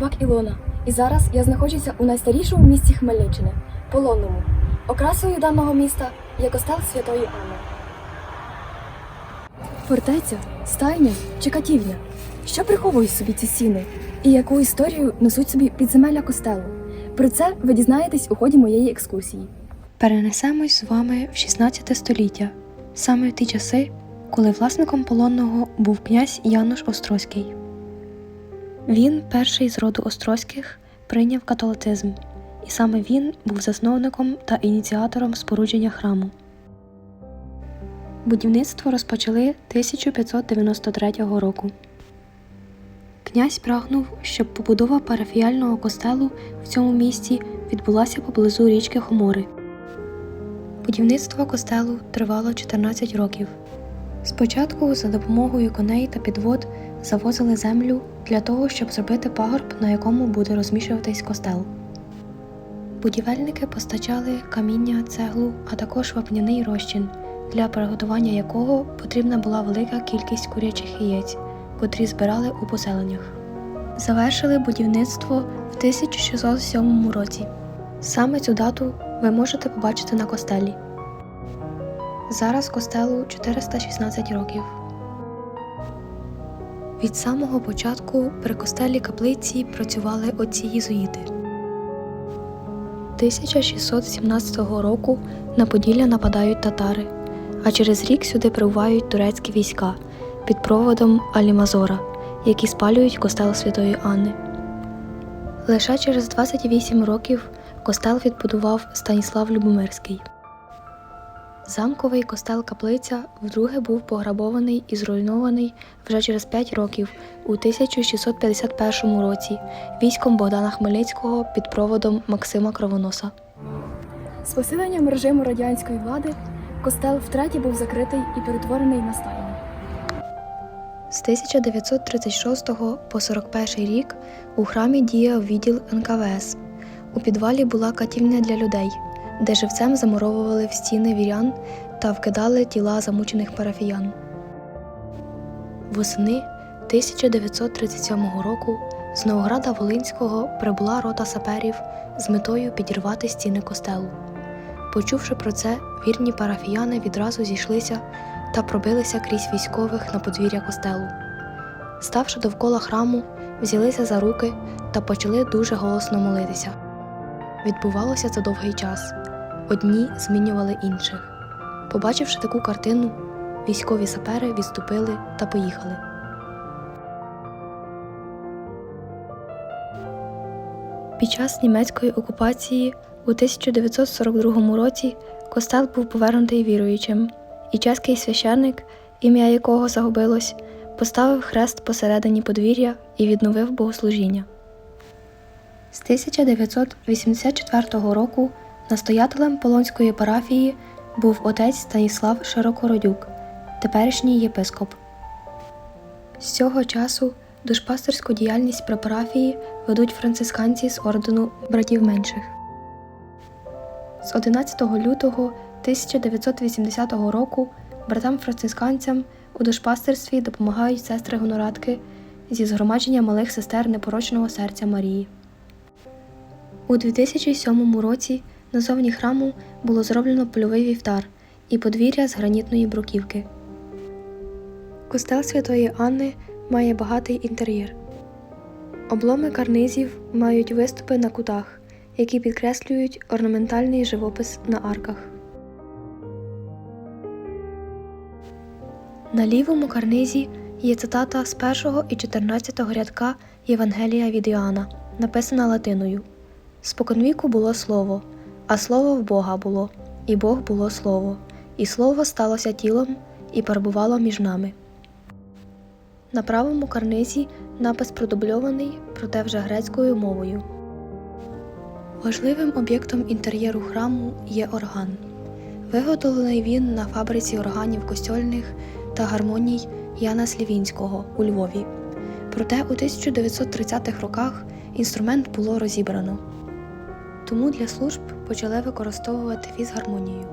Цубак Ілона, і зараз я знаходжуся у найстарішому місті Хмельниччини Полонному. Окрасою даного міста є костел Святої Анни. Фортеця, стайня чи катівня? Що приховують собі ці стіни? І яку історію несуть собі підземелля костелу? Про це ви дізнаєтесь у ході моєї екскурсії. Перенесемось з вами в 16 століття, саме в ті часи, коли власником полонного був князь Януш Острозький. Він, перший з роду Острозьких, прийняв католицизм, і саме він був засновником та ініціатором спорудження храму. Будівництво розпочали 1593 року. Князь прагнув, щоб побудова парафіяльного костелу в цьому місті відбулася поблизу річки Хомори. Будівництво костелу тривало 14 років. Спочатку за допомогою коней та підвод завозили землю для того, щоб зробити пагорб, на якому буде розміщуватись костел. Будівельники постачали каміння, цеглу, а також вапняний розчин, для приготування якого потрібна була велика кількість курячих яєць, котрі збирали у поселеннях. Завершили будівництво в 1607 році. Саме цю дату ви можете побачити на костелі. Зараз костелу 416 років. Від самого початку при костелі каплиці працювали отці єзуїти. 1617 року на Поділля нападають татари, а через рік сюди прибувають турецькі війська під проводом Алімазора, які спалюють костел Святої Анни. Лише через 28 років костел відбудував Станіслав Любомирський. Замковий костел Каплиця вдруге був пограбований і зруйнований вже через 5 років у 1651 році військом Богдана Хмельницького під проводом Максима Кровоноса. З посиленням режиму радянської влади костел втретє був закритий і перетворений на стайню. З 1936 по 41 рік у храмі діяв відділ НКВС. У підвалі була катівня для людей, де живцем замуровували в стіни вірян та вкидали тіла замучених парафіян. Восени 1937 року з Новограда Волинського прибула рота саперів з метою підірвати стіни костелу. Почувши про це, вірні парафіяни відразу зійшлися та пробилися крізь військових на подвір'я костелу. Ставши довкола храму, взялися за руки та почали дуже голосно молитися. Відбувалося це довгий час. Одні змінювали інших. Побачивши таку картину, військові сапери відступили та поїхали. Під час німецької окупації у 1942 році костел був повернутий віруючим, і чеський священник, ім'я якого загубилось, поставив хрест посередині подвір'я і відновив богослужіння. З 1984 року настоятелем Полонської парафії був отець Станіслав Широкородюк, теперішній єпископ. З цього часу душпастерську діяльність при парафії ведуть францисканці з ордену братів менших. З 11 лютого 1980 року братам францисканцям у душпастерстві допомагають сестри гонорадки зі згромадження малих сестер непорочного серця Марії. У 2007 році назовні храму було зроблено польовий вівтар і подвір'я з гранітної бруківки. Костел Святої Анни має багатий інтер'єр. Обломи карнизів мають виступи на кутах, які підкреслюють орнаментальний живопис на арках. На лівому карнизі є цитата з 1 і 14 рядка Євангелія від Іоанна, написана латиною. Споконвіку було слово, а слово в Бога було, і Бог було слово, і слово сталося тілом і перебувало між нами. На правому карнизі напис продубльований, проте вже грецькою мовою. Важливим об'єктом інтер'єру храму є орган. Виготовлений він на фабриці органів костьольних та гармоній Яна Слівінського у Львові. Проте у 1930-х роках інструмент було розібрано. Тому для служб почали використовувати фізгармонію.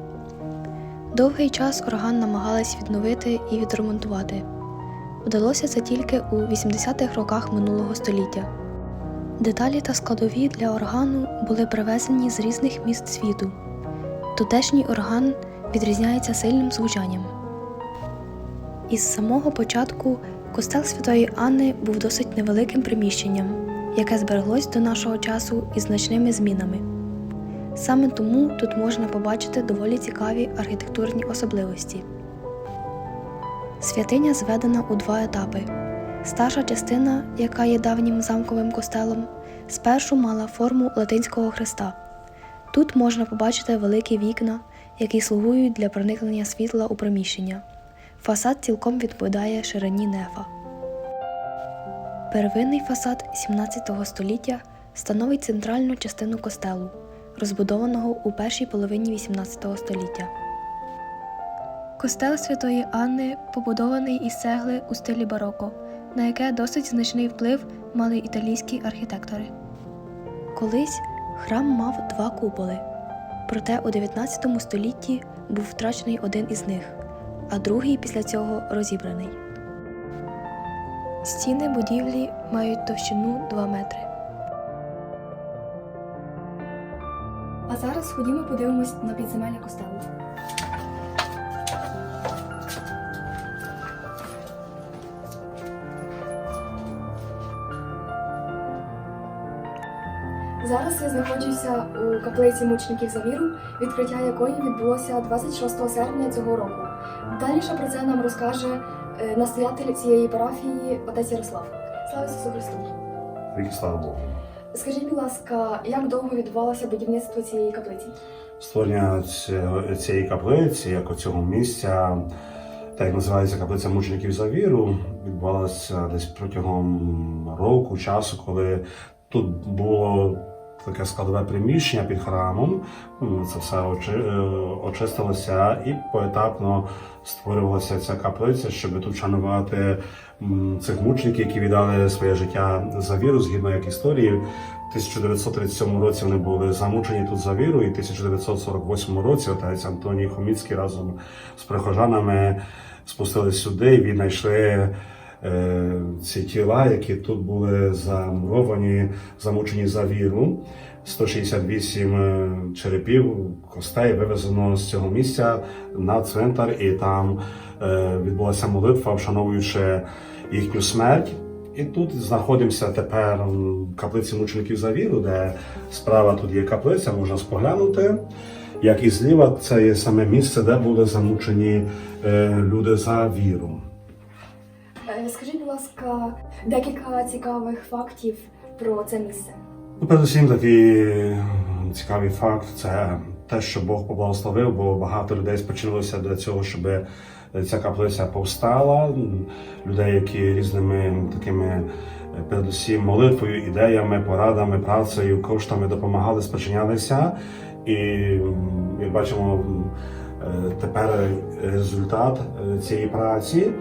Довгий час орган намагались відновити і відремонтувати. Вдалося це тільки у 80-х роках минулого століття. Деталі та складові для органу були привезені з різних міст світу. Тутешній орган відрізняється сильним звучанням. Із самого початку костел Святої Анни був досить невеликим приміщенням, яке збереглось до нашого часу із значними змінами. Саме тому тут можна побачити доволі цікаві архітектурні особливості. Святиня зведена у два етапи. Старша частина, яка є давнім замковим костелом, спершу мала форму латинського хреста. Тут можна побачити великі вікна, які слугують для проникнення світла у приміщення. Фасад цілком відповідає ширині нефа. Первинний фасад 17 століття становить центральну частину костелу, розбудованого у першій половині 18 століття. Костел Святої Анни побудований із цегли у стилі бароко, на яке досить значний вплив мали італійські архітектори. Колись храм мав два куполи, проте у 19 столітті був втрачений один із них, а другий після цього розібраний. Стіни будівлі мають товщину 2 метри. А зараз ходімо подивимось на підземелля костелу. Зараз я знаходжуся у каплиці мучеників за віру, відкриття якої відбулося 26 серпня цього року. Дальніше про це нам розкаже настоятель цієї парафії отець Ярослав. Слава Ісусу Христу! Слава Богу. Скажіть, будь ласка, як довго відбувалося будівництво цієї каплиці? Створення цієї каплиці, як цього місця, так як називається каплиця мучеників за віру, відбувалося десь протягом року, часу, коли тут було таке складове приміщення під храмом. Це все е, очистилося і поетапно створювалася ця каплиця, щоб тут вшанувати м, цих мучеників, які віддали своє життя за віру, згідно як історії. В 1937 році вони були замучені тут за віру, і в 1948 році отець Антоній Хоміцький разом з прихожанами спустились сюди і віднайшли ці тіла, які тут були замуровані, замучені за віру. 168 е, черепів, костей вивезено з цього місця на цвинтар, і там е, відбулася молитва, вшановуючи їхню смерть. І тут знаходимося тепер в каплиці мучеників за віру, де справа тут є каплиця, можна споглянути. Як і зліва, це є саме місце, де були замучені е, люди за віру. Е, Скажіть, будь ласка, декілька цікавих фактів про це місце. Ну, передусім, такий цікавий факт це те, що Бог поблагословив, бо багато людей спочинулося для цього, щоб ця каплиця повстала. Людей, які різними такими е, передусім молитвою, ідеями, порадами, працею, коштами допомагали, спочинялися. І м, як бачимо, е, тепер результат е, цієї праці.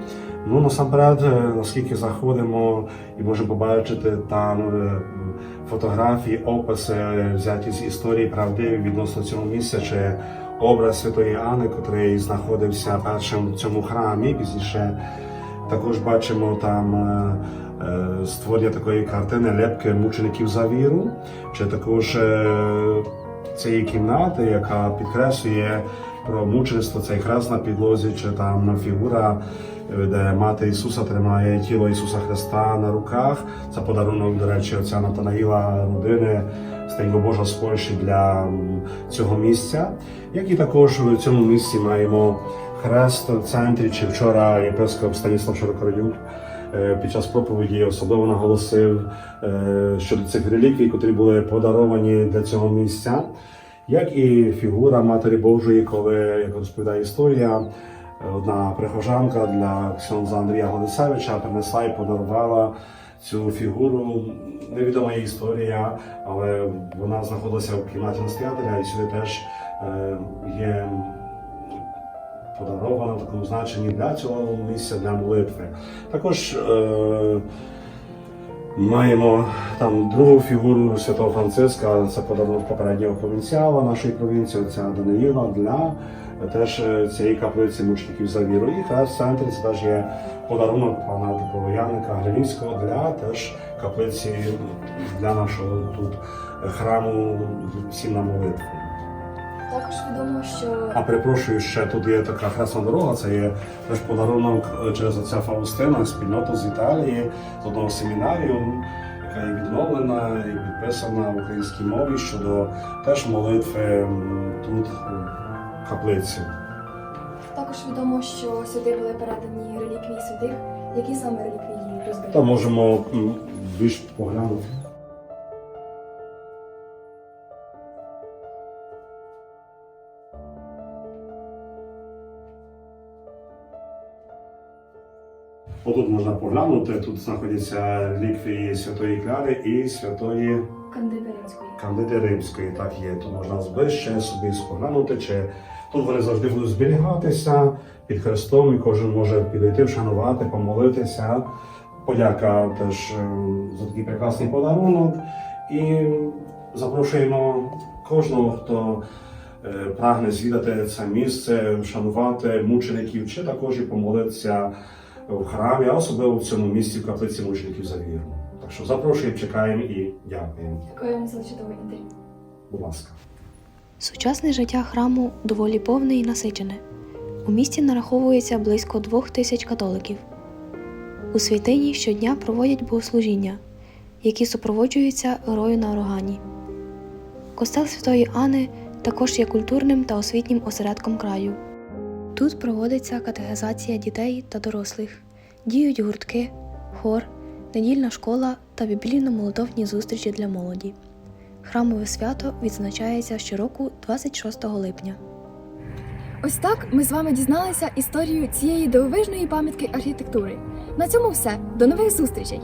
Ну насамперед, е, наскільки заходимо і можемо побачити там е, фотографії, описи е, взяті з історії правдиві відносно цього місця, чи образ Святої Анни, котрий знаходився першим в цьому храмі. Пізніше також бачимо там створення такої картини лепки мучеників за віру, чи також цієї кімнати, яка підкреслює про мучеництво, цей хрест на підлозі, чи там фігура, де мати Ісуса тримає тіло Ісуса Христа на руках. Це подарунок, до речі, отця Натанаїла родини Стенько Божа з Польщі для цього місця. Як і також в цьому місці маємо хрест в центрі, чи вчора єпископ Станіслав Широкородюк під час проповіді особливо наголосив щодо цих реліквій, котрі були подаровані для цього місця. Як і фігура Матері Божої, коли, як розповідає історія, одна прихожанка для ксьонза Андрія Гладисевича принесла і подарувала цю фігуру. Невідома її історія, але вона знаходилася в кімнаті настоятеля і сюди теж е, є подарована в такому значенні для цього місця для молитви. Також е, Маємо там другу фігуру святого Франциска, це подарунок попереднього провінціала нашої провінції, отця Даниїла для теж е, цієї каплиці мучеників за віру. І якраз в центрі це теж є подарунок пана такого Яника Глинівського для теж каплиці для нашого тут храму всім на молитву. Також відомо, що А перепрошую, ще тут є така хресна дорога. Це є теж подарунок е, через отця Фаустина, спільноту з Італії, з одного семінарію, яка є відновлена і підписана в українській мові щодо теж молитви тут в каплиці. також відомо, що сюди були передані реліквії святих. Які саме реліквії розбили? Та можемо більш поглянути. Отут можна поглянути, тут знаходяться реліквії Святої Кляри і Святої Кандиди Римської. Кандиди Римської. Так є. Тут можна зближче собі споглянути, чи тут вони завжди будуть зберігатися під Христом, і кожен може підійти, вшанувати, помолитися. Подяка теж ем, за такий прекрасний подарунок. І запрошуємо кожного, хто е, прагне звідати це місце, вшанувати мучеників, чи також і помолитися в храмі, а особливо в цьому місці в каплиці мучеників за віру. Так що запрошуємо, чекаємо і дякуємо. Дякуємо за чудове інтерв'ю. Будь ласка. Сучасне життя храму доволі повне і насичене. У місті нараховується близько двох тисяч католиків. У святині щодня проводять богослужіння, які супроводжуються грою на органі. Костел Святої Ани також є культурним та освітнім осередком краю. Тут проводиться катехизація дітей та дорослих, діють гуртки, хор, недільна школа та біблійно-молитовні зустрічі для молоді. Храмове свято відзначається щороку 26 липня. Ось так ми з вами дізналися історію цієї дивовижної пам'ятки архітектури. На цьому все. До нових зустрічей!